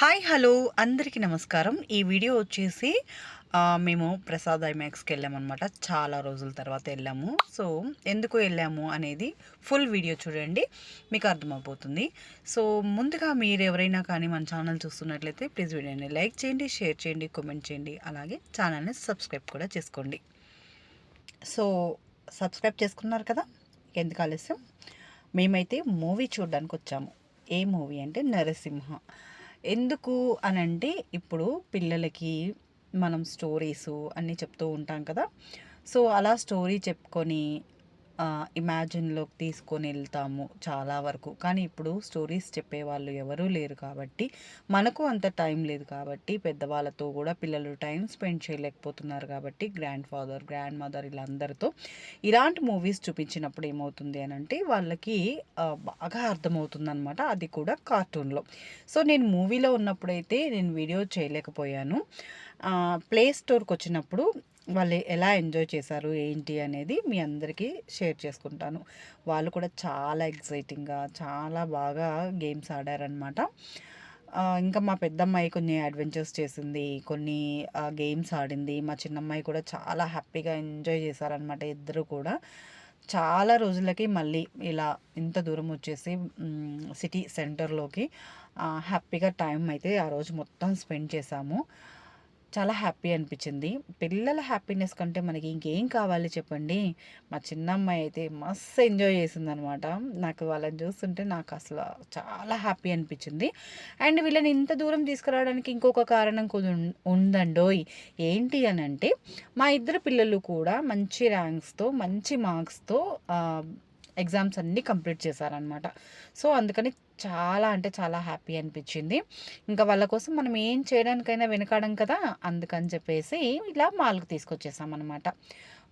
Hi hello. అందరికీ నమస్కారం. ఈ వీడియో వచ్చేసి మేము ప్రసాద్ ఐమాక్స్కి వెళ్ళామన్నమాట. చాలా రోజుల తర్వాత వెళ్ళాము. సో ఎందుకు వెళ్ళాము అనేది ఫుల్ వీడియో చూడండి మీకు అర్థమైపోతుంది సో ముందుగా మీరు ఎవరైనా కానీ మన ఛానల్ చూస్తున్నట్లయితే ప్లీజ్ వీడియోని లైక్ చేయండి షేర్ చేయండి కామెంట్ చేయండి. అలాగే ఛానల్ని సబ్స్క్రైబ్ కూడా చేసుకోండి. సో సబ్స్క్రైబ్ చేసుకున్నారు కదా? ఎందుకు ఆలస్యం? మేమైతే మూవీ చూడడానికి వచ్చాము ఏ మూవీ అంటే నరసింహ. ఎందుకు అని అంటే ఇప్పుడు పిల్లలకి మనం స్టోరీస్ అన్నీ చెప్తూ ఉంటాం కదా. సో అలా స్టోరీ చెప్పుకొని ఇమాజిన్లోకి తీసుకొని వెళ్తాము చాలా వరకు. కానీ ఇప్పుడు స్టోరీస్ చెప్పేవాళ్ళు ఎవరూ లేరు కాబట్టి మనకు అంత టైం లేదు కాబట్టి పెద్దవాళ్ళతో కూడా పిల్లలు టైం స్పెండ్ చేయలేకపోతున్నారు కాబట్టి గ్రాండ్ ఫాదర్ గ్రాండ్ మదర్ ఇలా అందరితో ఇలాంటి మూవీస్ చూపించినప్పుడు ఏమవుతుంది అని అంటే వాళ్ళకి బాగా అర్థమవుతుంది అనమాట అది కూడా కార్టూన్లో సో నేను మూవీలో ఉన్నప్పుడైతే నేను వీడియో చేయలేకపోయాను. ప్లే స్టోర్కి వచ్చినప్పుడు వాళ్ళు ఎలా ఎంజాయ్ చేశారు ఏంటి అనేది మీ అందరికీ షేర్ చేసుకుంటాను. వాళ్ళు కూడా చాలా ఎక్సైటింగ్గా చాలా బాగా గేమ్స్ ఆడారనమాట ఇంకా మా పెద్దమ్మాయి కొన్ని అడ్వెంచర్స్ చేసింది కొన్ని గేమ్స్ ఆడింది. మా చిన్నమ్మాయి కూడా చాలా హ్యాపీగా ఎంజాయ్ చేశారనమాట ఇద్దరు కూడా. చాలా రోజులకి మళ్ళీ ఇలా ఇంత దూరం వచ్చేసి సిటీ సెంటర్లోకి హ్యాపీగా టైం అయితే ఆ రోజు మొత్తం స్పెండ్ చేశాము. చాలా హ్యాపీ అనిపించింది. పిల్లల హ్యాపీనెస్ కంటే మనకి ఇంకేం కావాలి చెప్పండి? మా చిన్న అమ్మాయి అయితే మస్తు ఎంజాయ్ చేసిందనమాట. నాకు వాళ్ళని చూస్తుంటే నాకు అసలు చాలా హ్యాపీ అనిపించింది. అండ్ వీళ్ళని ఇంత దూరం తీసుకురావడానికి ఇంకొక కారణం కూడా ఉం- ఉందండోయ్. ఏంటి అని అంటే మా ఇద్దరు పిల్లలు కూడా మంచి ర్యాంక్స్తో మంచి మార్క్స్తో ఎగ్జామ్స్ అన్నీ కంప్లీట్ చేశారనమాట. సో అందుకని చాలా అంటే చాలా హ్యాపీ అనిపించింది. ఇంకా వాళ్ళ కోసం మనం ఏం చేయడానికైనా వెనకాడం కదా అందుకని చెప్పేసి ఇలా మాల్కి తీసుకొచ్చేసామన్నమాట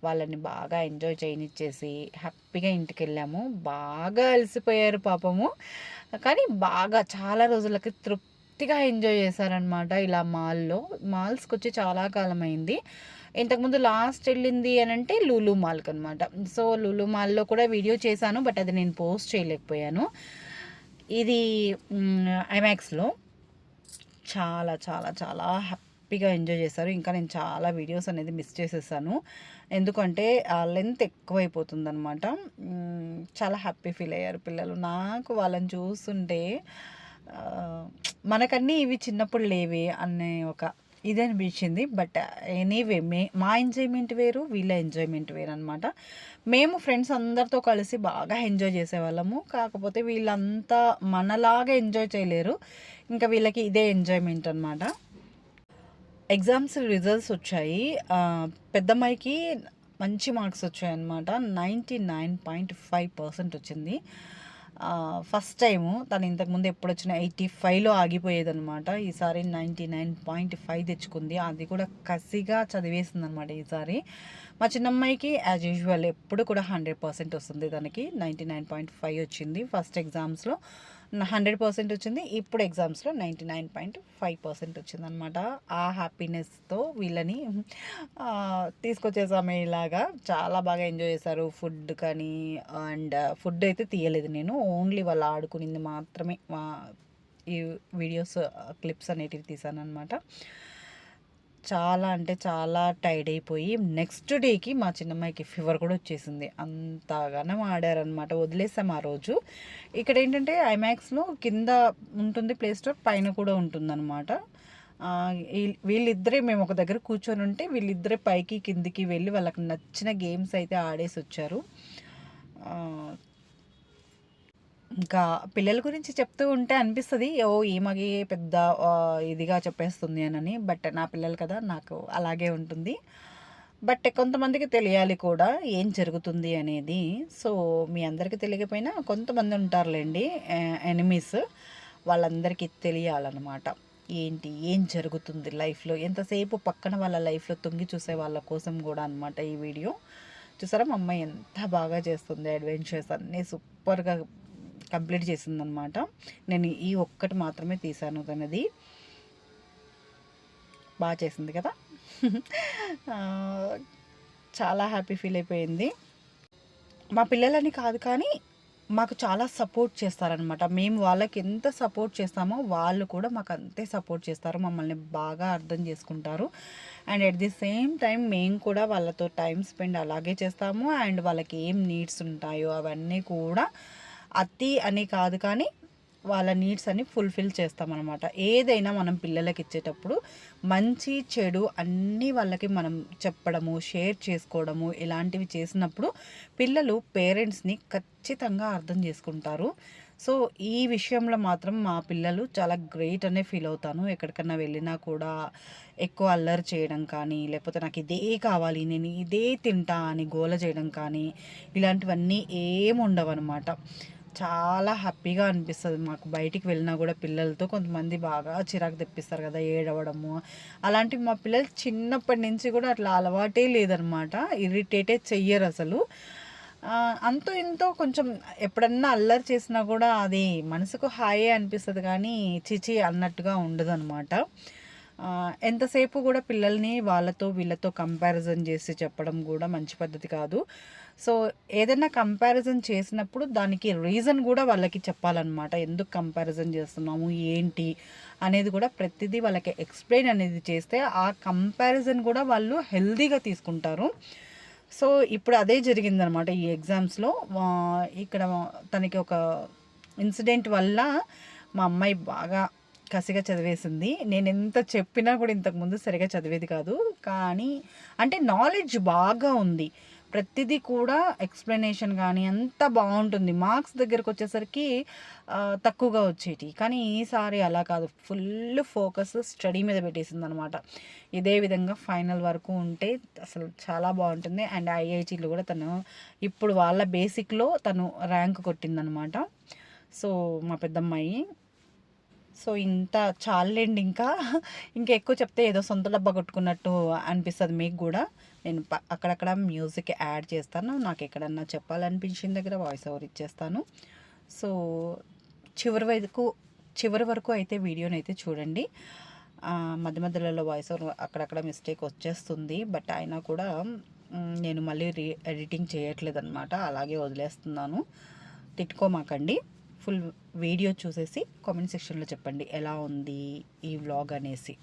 వాళ్ళని బాగా ఎంజాయ్ చేయనిచ్చేసి హ్యాపీగా ఇంటికి వెళ్ళాము బాగా అలసిపోయారు పాపము. కానీ బాగా చాలా రోజులకి తృప్తిగా ఎంజాయ్ చేశారనమాట ఇలా మాల్లో. మాల్స్కి వచ్చి చాలా కాలం అయింది ఇంతకుముందు లాస్ట్ వెళ్ళింది అని అంటే లూలు మాల్కి అనమాట సో లూలు మాల్లో కూడా వీడియో చేశాను బట్ అది నేను పోస్ట్ చేయలేకపోయాను. ఇది ఐమాక్స్లో చాలా చాలా చాలా హ్యాపీగా ఎంజాయ్ చేశారు. ఇంకా నేను చాలా వీడియోస్ అనేది మిస్ చేసేసాను. ఎందుకంటే ఆ లెంత్ ఎక్కువైపోతుంది అనమాట చాలా హ్యాపీ ఫీల్ అయ్యారు పిల్లలు. నాకు వాళ్ళని చూస్తుంటే మనకన్నీ ఇవి చిన్నప్పుడు లేవి అనే ఒక ఇది అనిపించింది బట్ ఎనీవే మే మా ఎంజాయ్మెంట్ వేరు వీళ్ళ ఎంజాయ్మెంట్ వేరు అనమాట మేము ఫ్రెండ్స్ అందరితో కలిసి బాగా ఎంజాయ్ చేసేవాళ్ళము. కాకపోతే వీళ్ళంతా మనలాగా ఎంజాయ్ చేయలేరు. ఇంకా వీళ్ళకి ఇదే ఎంజాయ్మెంట్ అనమాట ఎగ్జామ్స్ రిజల్ట్స్ వచ్చాయి. పెద్దమ్మాయికి మంచి మార్క్స్ వచ్చాయి అనమాట ninety nine point five percent వచ్చింది. ఫస్ట్ టైము తను ఇంతకుముందు ఎప్పుడు వచ్చిన ఎయిటీ ఫైవ్లో ఆగిపోయేదనమాట ఈసారి నైంటీ నైన్ పాయింట్ ఫైవ్ తెచ్చుకుంది. అది కూడా కసిగా చదివేసింది అనమాట ఈసారి మా చిన్నమ్మాయికి యాజ్ యూజువల్ ఎప్పుడు కూడా హండ్రెడ్ పర్సెంట్ వస్తుంది దానికి నైంటీ నైన్ పాయింట్ ఫైవ్ వచ్చింది ఫస్ట్ ఎగ్జామ్స్లో హండ్రెడ్ పర్సెంట్ వచ్చింది. ఇప్పుడు ఎగ్జామ్స్లో ninety nine point five percent వచ్చింది అనమాట ఆ హ్యాపీనెస్తో వీళ్ళని తీసుకొచ్చే తీసుకొచ్చేసాము ఇలాగా చాలా బాగా ఎంజాయ్ చేశారు ఫుడ్ కానీ అండ్ ఫుడ్ అయితే తీయలేదు నేను. ఓన్లీ వాళ్ళు ఆడుకునింది మాత్రమే. మా- ఈ వీడియోస్ క్లిప్స్ అనేటివి తీసాను అనమాట చాలా అంటే చాలా టైర్డ్ అయిపోయి నెక్స్ట్ డేకి మా చిన్నమ్మాయికి ఫీవర్ కూడా వచ్చేసింది. అంతగానం ఆడారనమాట వదిలేసాం ఆ రోజు. ఇక్కడ ఏంటంటే ఐమాక్స్లో కింద ఉంటుంది ప్లే స్టోర్ పైన కూడా ఉంటుందన్నమాట. వీళ్ళిద్దరే మేము ఒక దగ్గర కూర్చొని ఉంటే వీళ్ళిద్దరే పైకి కిందికి వెళ్ళి వాళ్ళకి నచ్చిన గేమ్స్ అయితే ఆడేసి వచ్చారు ఇంకా పిల్లల గురించి చెప్తూ ఉంటే అనిపిస్తుంది ఓ ఈమెకి పెద్ద ఇదిగా చెప్పేస్తుంది అని బట్ నా పిల్లలు కదా నాకు అలాగే ఉంటుంది. బట్ కొంతమందికి తెలియాలి కూడా ఏం జరుగుతుంది అనేది. సో మీ అందరికీ తెలియకపోయినా కొంతమంది ఉంటారులేండి ఎనిమీస్. వాళ్ళందరికీ తెలియాలన్నమాట. ఏంటి ఏం జరుగుతుంది లైఫ్లో? ఎంతసేపు పక్కన వాళ్ళ లైఫ్లో తొంగి చూసే వాళ్ళ కోసం కూడా అనమాట ఈ వీడియో. చూసారా మా అమ్మాయి ఎంత బాగా చేస్తుంది అడ్వెంచర్స్ అన్నీ సూపర్గా కంప్లీట్ చేసిందనమాట. నేను ఈ ఒక్కటి మాత్రమే తీసాను తనది. బాగా చేసింది కదా? చాలా హ్యాపీ ఫీల్ అయిపోయింది. మా పిల్లలని కాదు కానీ మాకు చాలా సపోర్ట్ చేస్తారనమాట. మేము వాళ్ళకి ఎంత సపోర్ట్ చేస్తామో వాళ్ళు కూడా మాకు అంతే సపోర్ట్ చేస్తారు మమ్మల్ని బాగా అర్థం చేసుకుంటారు. And at the same time మేము కూడా వాళ్ళతో టైం స్పెండ్ అలాగే చేస్తాము. అండ్ వాళ్ళకి ఏం నీడ్స్ ఉంటాయో అవన్నీ కూడా అతి అని కాదు కానీ వాళ్ళ నీడ్స్ అన్ని ఫుల్ఫిల్ చేస్తామన్నమాట. ఏదైనా మనం పిల్లలకి ఇచ్చేటప్పుడు మంచి చెడు అన్నీ వాళ్ళకి మనం చెప్పడము షేర్ చేసుకోవడము ఇలాంటివి చేసినప్పుడు పిల్లలు పేరెంట్స్ని ఖచ్చితంగా అర్థం చేసుకుంటారు. సో ఈ విషయంలో మాత్రం మా పిల్లలు చాలా గ్రేట్ అనే ఫీల్ అవుతాను. ఎక్కడికన్నా వెళ్ళినా కూడా ఎక్కువ అల్లరి చేయడం కానీ లేకపోతే నాకు ఇదే కావాలి నేను ఇదే తింటా అని గోల చేయడం కానీ ఇలాంటివన్నీ ఏముండవు అనమాట చాలా హ్యాపీగా అనిపిస్తుంది. మాకు బయటికి వెళ్ళినా కూడా పిల్లలతో కొంతమంది బాగా చిరాకు తెప్పిస్తారు కదా ఏడవడము. అలాంటివి మా పిల్లలు చిన్నప్పటి నుంచి కూడా అట్లా అలవాటే లేదనమాట. ఇరిటేటే చెయ్యరు అసలు. అంతో ఇంతో కొంచెం ఎప్పుడన్నా అల్లరి చేసినా కూడా అది మనసుకు హాయే అనిపిస్తుంది కానీ చిచి అన్నట్టుగా ఉండదు అనమాట ఎంతసేపు కూడా పిల్లల్ని వాళ్ళతో వీళ్ళతో కంపారిజన్ చేసి చెప్పడం కూడా మంచి పద్ధతి కాదు. సో ఏదైనా కంపారిజన్ చేసినప్పుడు దానికి రీజన్ కూడా వాళ్ళకి చెప్పాలన్నమాట. ఎందుకు కంపారిజన్ చేస్తున్నాము? ఏంటి? అనేది కూడా ప్రతిదీ వాళ్ళకి ఎక్స్ప్లెయిన్ అనేది చేస్తే ఆ కంపారిజన్ కూడా వాళ్ళు హెల్దీగా తీసుకుంటారు. సో ఇప్పుడు అదే జరిగిందనమాట ఈ ఎగ్జామ్స్లో ఇక్కడ తనకి ఒక ఇన్సిడెంట్ వల్ల మా అమ్మాయి బాగా కసిగా చదివేసింది. నేను ఎంత చెప్పినా కూడా ఇంతకుముందు సరిగా చదివేది కాదు. కానీ అంటే నాలెడ్జ్ బాగా ఉంది. ప్రతిదీ కూడా ఎక్స్ప్లెనేషన్ కానీ అంత బాగుంటుంది. మార్క్స్ దగ్గరకు వచ్చేసరికి తక్కువగా వచ్చేటి కానీ ఈసారి అలా కాదు. ఫుల్ ఫోకస్ స్టడీ మీద పెట్టేసింది అనమాట ఇదే విధంగా ఫైనల్ వరకు ఉంటే అసలు చాలా బాగుంటుంది. అండ్ ఐఐటీలో కూడా తను ఇప్పుడు వాళ్ళ బేసిక్లో తను ర్యాంక్ కొట్టిందనమాట. సో మా పెద్దమ్మాయి. సో ఇంత చాలండి ఇంకా. ఇంకా ఎక్కువ చెప్తే ఏదో సొంత డబ్బా కొట్టుకున్నట్టు అనిపిస్తుంది మీకు కూడా. నేను అక్కడక్కడ మ్యూజిక్ యాడ్ చేస్తాను. నాకు ఎక్కడన్నా చెప్పాలనిపించిన దగ్గర వాయిస్ ఓవర్ ఇచ్చేస్తాను. సో చివరి వరకు చివరి వరకు అయితే వీడియోని అయితే చూడండి. మధ్య మధ్యలో వాయిస్ ఓవర్ అక్కడక్కడ మిస్టేక్ వచ్చేస్తుంది. బట్ అయినా కూడా నేను మళ్ళీ రీ ఎడిటింగ్ చేయట్లేదు అనమాట అలాగే వదిలేస్తున్నాను. తిట్టుకోమాకండి. ఫుల్ వీడియో చూసేసి కామెంట్ సెక్షన్లో చెప్పండి. ఎలా ఉంది ఈ వ్లాగ్ అనేసి.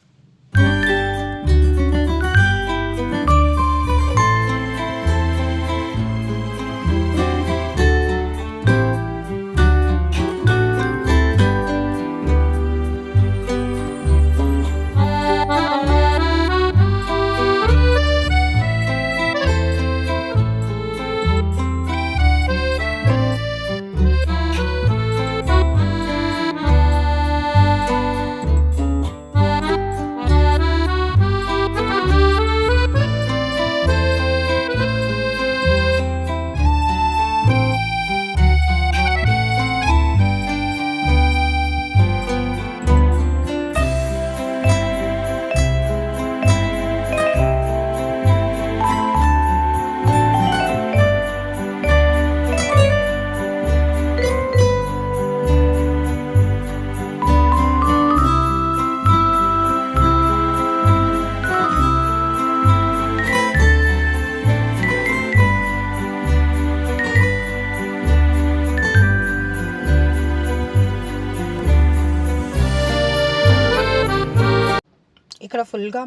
ఇక్కడ ఫుల్గా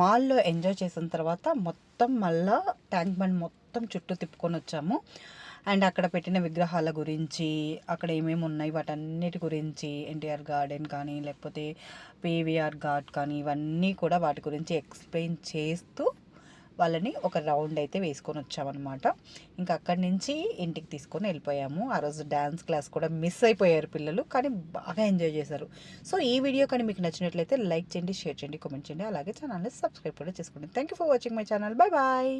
మాల్లో ఎంజాయ్ చేసిన తర్వాత మొత్తం మళ్ళా ట్యాంక్ బండ్ మొత్తం చుట్టూ తిప్పుకొని వచ్చాము. అండ్ అక్కడ పెట్టిన విగ్రహాల గురించి అక్కడ ఏమేమి ఉన్నాయి వాటన్నిటి గురించి ఎన్టీఆర్ గార్డెన్ కానీ లేకపోతే పీవీఆర్ గార్డ్ కానీ ఇవన్నీ కూడా వాటి గురించి ఎక్స్ప్లెయిన్ చేస్తూ వాళ్ళని ఒక రౌండ్ అయితే వేసుకొని వచ్చామన్నమాట. ఇంకా అక్కడి నుంచి ఇంటికి తీసుకొని వెళ్ళిపోయాము. ఆ రోజు డ్యాన్స్ క్లాస్ కూడా మిస్ అయిపోయారు పిల్లలు కానీ బాగా ఎంజాయ్ చేశారు. సో ఈ వీడియో కానీ మీకు నచ్చినట్లయితే లైక్ చేయండి షేర్ చేయండి కామెంట్ చేయండి. అలాగే ఛానల్ని సబ్స్క్రైబ్ కూడా చేసుకోండి. Thank you for watching my channel bye bye